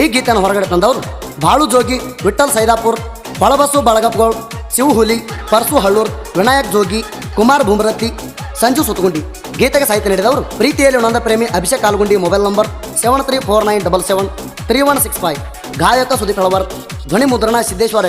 ಈ ಗೀತೆಯನ್ನು ಹೊರಗಡೆ ತಂದವರು ಬಾಳು ಜೋಗಿ ವಿಠಲ್ ಸೈದಾಪುರ್, ಬಳಬಸು ಬಳಗಪ್ಗೋಳ್ ಶಿವ ಹುಲಿ ಪರ್ಸು ಹಳ್ಳೂರ್, ವಿನಾಯಕ್ ಜೋಗಿ, ಕುಮಾರ್ ಭೂಮರತಿ ಸಂಜು ಸುತ್ತಗುಂಡಿ. ಗೀತೆಗೆ ಸಾಹಿತ್ಯ ನೀಡಿದವರು ಪ್ರೀತಿಯಲ್ಲಿ ನೊಂದ ಪ್ರೇಮಿ Abhishek Algundi mobile number seven three four nine double seven three one six five. ಗಾಯಕ ಸುದೀಪ್ ಹಳವರ್ ಧ್ವನಿ ಮುದ್ರಣ ಸಿದ್ದೇಶ್ವರ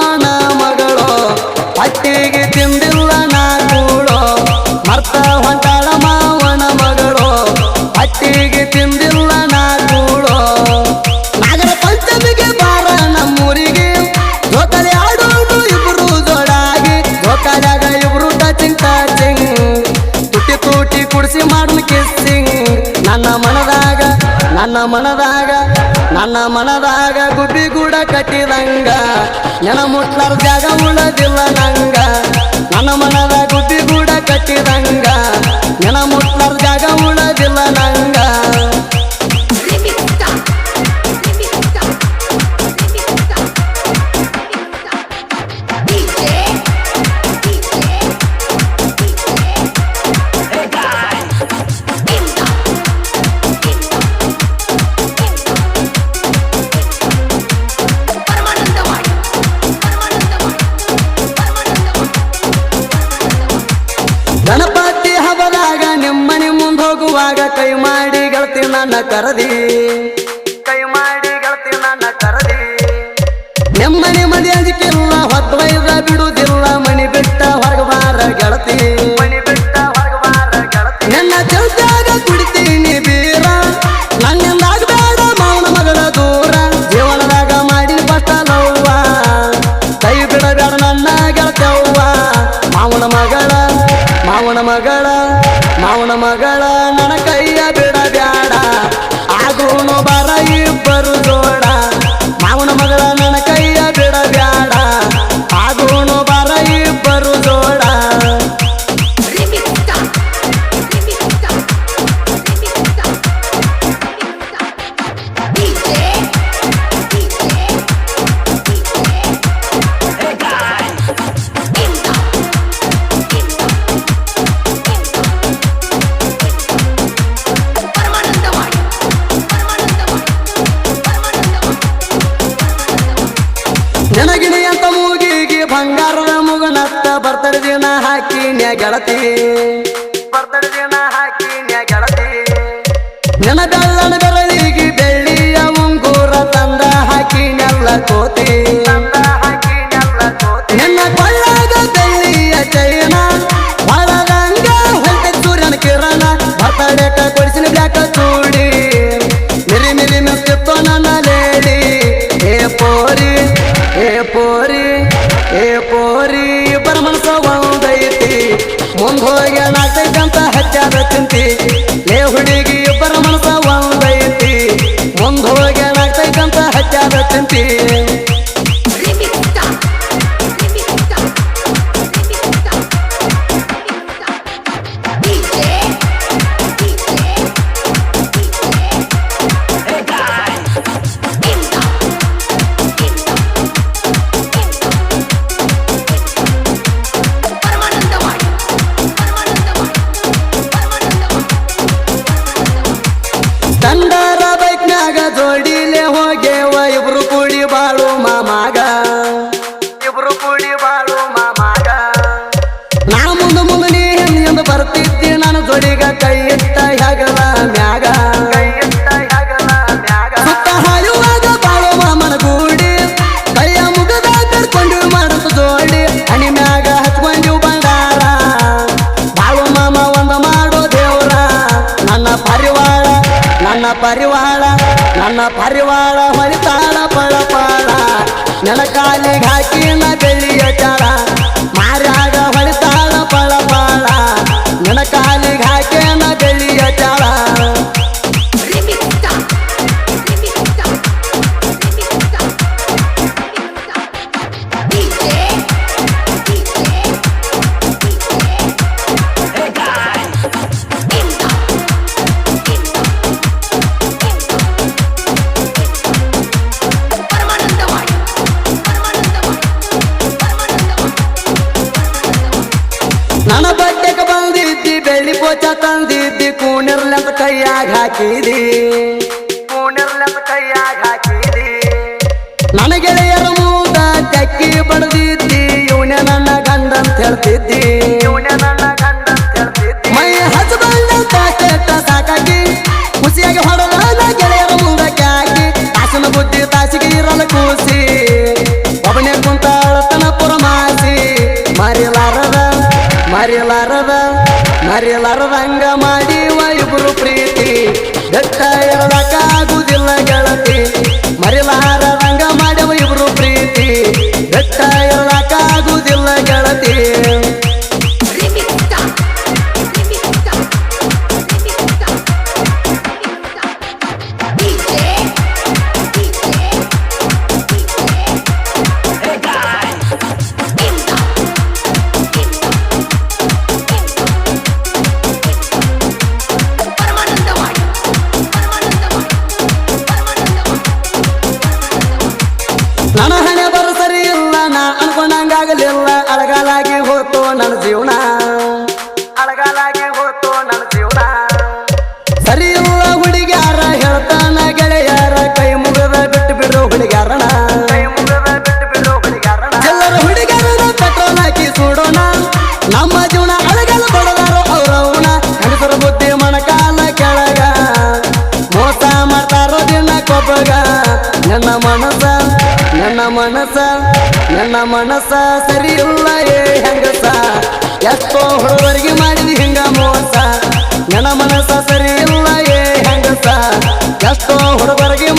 ನನ್ನ ಮನದಾಗ ನನ್ನ ಮನದಾಗ ಗುಬ್ಬಿ ಗೂಡ ಕಟ್ಟಿದಂಗ. ನೆನ ಮುಟ್ಲಾರ ಜಾಗ ಉಳದಿಲ್ಲ ನಂಗ. ನನ್ನ ಮನದ ಗುಬ್ಬಿ ಗೂಡ ಕಟ್ಟಿದಂಗ. ನೆನ ಮುಟ್ಲಾರ ಜಾಗ ಉಳದಿಲ್ಲ ನಂಗ. ಗೆಳತಿ ನನ್ನ ಕರದಿ. ಕೈ ಮಾಡಿ ಗೆಳತಿ ನನ್ನ ಕರದಿ. ನೆಮ್ಮನೆ ಮದಿ ಅಂಜಿಕಿಲ್ಲ ಹೊತ್ತು ವೈದ ಬಿಡುವುದಿಲ್ಲ ಮಣಿ ಬಿಟ್ಟ ಗೆಳತಿ ದಿನ ಹಾಕಿ ನ್ಯಾ ಗೆಳತಿ ನೆನ ಬೆಳ್ಳನ ಬೆರಳಿಗೆ ಬೆಳ್ಳಿಯ ಉಂಗುರ ತಂದ ಹಾಕಿ ನೆಲ್ಲ ಕೋತಿ. ನಿನ್ನ ಕೊಳ್ಳಾಗ ಬೆಳ್ಳಿಯ ಚೈನ ಸೂರ್ಯನ ಕಿರಣ ಬರ್ತಡೇಟ ಕೊಡಿಸಿನ ಚೂಡಿ ಮಿರಿ ಮಿರಿ ಮೆತ್ತಿತ್ತು ನನ್ನ ಲೇಡಿ. ಏ ಪೋರಿ ಏ ಪೋರಿ ಏ ಹಚ್ಚಾದ ಲೇ ಹುಡುಗಿ Gordy. ಪೋಚ ತಂದಿದ್ದಿ ಕೂಣಿರ್ಲಂತ ಕೈಯಾಗ ಹಾಕಿದಿ. ಕೂಣಿರ್ಲಂತ ಕೈಯಾಗ ಹಾಕಿದಿ. ನನ್ನ ಗೆಳೆಯರ ಮೂದ ತೆಕ್ಕಿ ಬಡದಿದ್ದಿ, ಇವನೇ ನನ್ನ ಗಂಡ ಅಂತ ಹೇಳ್ತಿದ್ದಿ. ಮರಿಲಾರದಂಗ ಮಾಡಿ ಇಬ್ರು ಪ್ರೀತಿ. ಬೆಟ್ಟ ಇರಲಕ್ಕಾಗುದಿಲ್ಲ ಗೆಳತಿ. ಮರಿಲಾರದಂಗ ಮಾಡಿವ ಇಬ್ರು ಪ್ರೀತಿ. ಬೆಟ್ಟ ಇರಲಕ್ಕಾಗುದಿಲ್ಲ ಗೆಳತಿ. ನನ್ನ ಜೀವನ. ಅಳಗಾಲಾಗಿ ಹೋತು ನನ್ನ ಜೀವನ. ಸರಿ ಇಲ್ಲ ಹುಡುಗ್ಯಾರ ಹೇಳ್ತಾನ ಗೆಳೆಯಾರ ಕೈ ಮುಗದ ಬಿಟ್ಟು ಬಿಡೋ ಹುಡುಗ್ಯಾರಣ ಕೈ ಮುಗದ ಬಿಟ್ಟು ಬಿಡೋ ಹುಡುಗ್ಯಾರಣ ಎಲ್ಲರ ಹುಡುಗ್ಯಾರ ಪೆಟ್ರೋಲ್ ಹಾಕಿ ಸುಡೋಣ. ನಮ್ಮ ಜೀವನ ಅಳಗಲು ಬಡದಾರ ಅವ್ರವನ ಹೆಂಗಸರ ಬುದ್ಧಿ ಮಣಕಾಲ ಕೆಳಗ. ಮೋಸ ಮಾಡ್ತಾರೋ ದಿನ ಕೊಬ್ಬಗ. ನನ್ನ ಮನಸ ನನ್ನ ಮನಸ ನನ್ನ ಮನಸ ಸರಿ ಇಲ್ಲ ಎಷ್ಟೋ ಹುಡುಗರಿಗೆ ಮಾಡಿದಿ ಹಿಂಗ ಮೋಸ? ನನ್ನ ಮನಸ ಸರಿ ಇಲ್ಲ ಏ ಹೆಂಗಸ? ಎಷ್ಟೋ ಹುಡುಗರಿಗೆ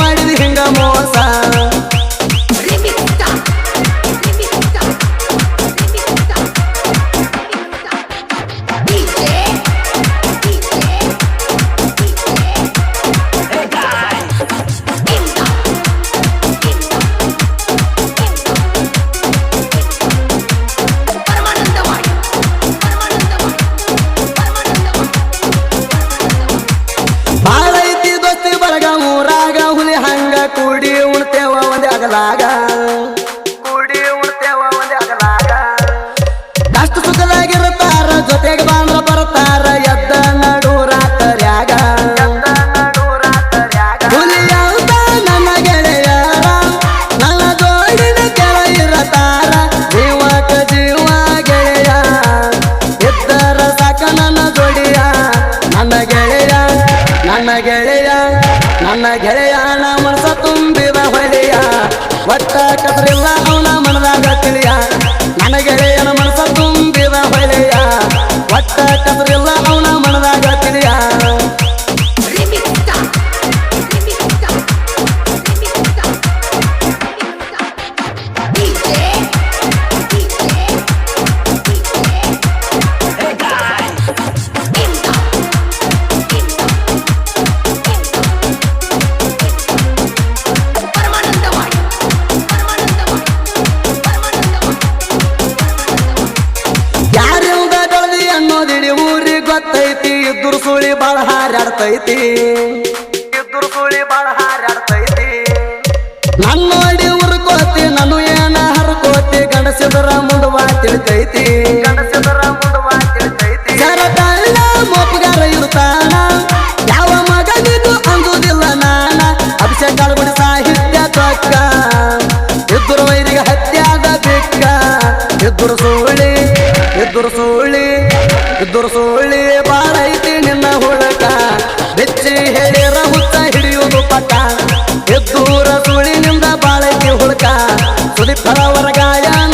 ಒಟ್ಟ ಕಸರಿಲ್ಲ ಅವನ ಮನದಾಗ ತಿಳಿಯ. ನನಗೆ ಗೆಳೆಯನ ಮನಸ ತುಂಬಿದ ಹೊಳೆಯ ಒಟ್ಟ ಕಸರಿಲ್ಲ ಹಾರಾಡ್ತೈತಿ ಇದ್ರು ಸುಳಿ ಬಾಳ ಹಾರಾಡ್ತೈತಿ. ನನ್ನ ನೋಡಿ ಉರ್ಕೋತಿ ನಾನು ಏನ ಹರ್ಕೋತಿ ಗಣಸಿದ್ರ ಮುಂಡುವ ತಿಳಿತೈತಿ ಗಣಸಿದರ ತಿಳ್ತೈತಿ ಮೋಪಗಾರ ಇರ್ತಾನ ಯಾವ ಮಗನಿಗೂ ಅಂದುದಿಲ್ಲ ನಾನ. ಅಭಿಷೇಕ ಕಾಳುಗುಡಿ ಸಾಹಿತ್ಯ ತೊಕ್ಕ ಇದ್ದರು ವೈರಿಗೆ ಹತ್ಯಾದ ಬಿಕ್ಕ. ಸೋಳಿ ಎದುರು ಸೋಳಿ ಇದ್ದರು ಸೋಳಿ ಬಾಳೈತಿ ನಿನ್ನ ಹುಳಕ. ಬೆಚ್ಚಿ ಹೇಳಿರ ಹುತ್ತ ಹಿಡಿಯುವುದು ಪಟ ಎದ್ದೂರ ಸುಳಿನಿಂದ ಬಾಳೈತಿ ಹುಳಕ. ಸುದೀಪ್ ಹರವರ ಗಾಯನ